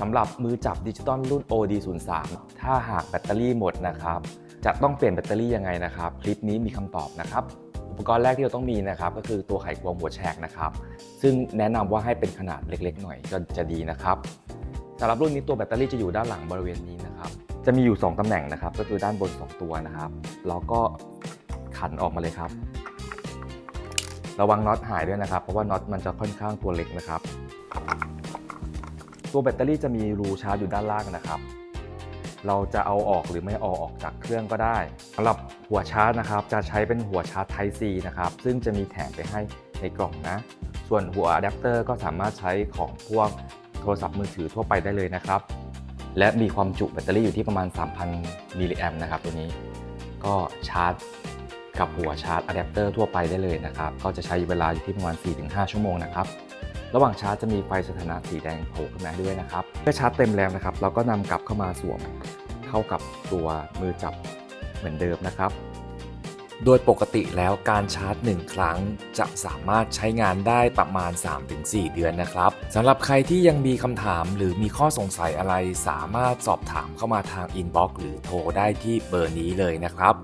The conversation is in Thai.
สำหรับมือจับดิจิตอลรุ่น OD03 ถ้าหากแบตเตอรี่หมดนะครับ จะต้องเปลี่ยนแบตเตอรี่ยังไงนะครับ คลิปนี้มีคำตอบนะครับ อุปกรณ์แรกที่เราต้องมีนะครับ ก็คือตัวไขควงหัวแฉกนะครับ ซึ่งแนะนำว่าให้เป็นขนาดเล็ก ๆ หน่อยก็จะดีนะครับสำหรับรุ่นนี้ตัวแบตเตอรี่จะอยู่ด้านหลังบริเวณนี้นะครับ จะมีอยู่ 2ตำแหน่งนะครับ ก็คือด้านบน 2 ตัวนะครับแล้วก็ขันออกมาเลยครับ ระวังน็อตหายด้วยนะครับ เพราะว่าน็อตมันจะค่อนข้างตัวเล็กนะครับ ตัวแบตเตอรี่จะมีรูชาร์จอยู่ด้านล่างนะครับ เราจะเอาออกหรือไม่เอาออกจากเครื่องก็ได้สำหรับหัวชาร์จนะครับ จะใช้เป็นหัวชาร์จ Type C นะครับ ซึ่งจะมีแถมไปให้ในกล่องนะ ส่วนหัวอะแดปเตอร์ก็สามารถใช้ของพวกโทรศัพท์มือถือทั่วไปได้เลยนะครับ และมีความจุแบตเตอรี่อยู่ที่ประมาณ 3,000มิลลิแอมนะครับตัวนี้ ก็ชาร์จกับหัวชาร์จอะแดปเตอร์ทั่วไปได้เลยนะครับ ก็จะใช้เวลาอยู่ที่ประมาณ 4-5 ชั่วโมงนะครับ ระหว่างชาร์จจะมีไฟสถานะสีแดงโผล่ขึ้นมาด้วยนะครับเมื่อชาร์จเต็มแล้วนะครับ เราก็นำกลับเข้ามาสวมเข้ากับตัวมือจับเหมือนเดิมนะครับ โดยปกติแล้วการชาร์จ 1 ครั้งจะสามารถใช้งานได้ประมาณ 3-4 เดือนนะครับสำหรับใครที่ยังมีคำถามหรือมีข้อสงสัยอะไร สามารถสอบถามเข้ามาทางอินบ็อกซ์หรือโทรได้ที่เบอร์นี้เลยนะครับ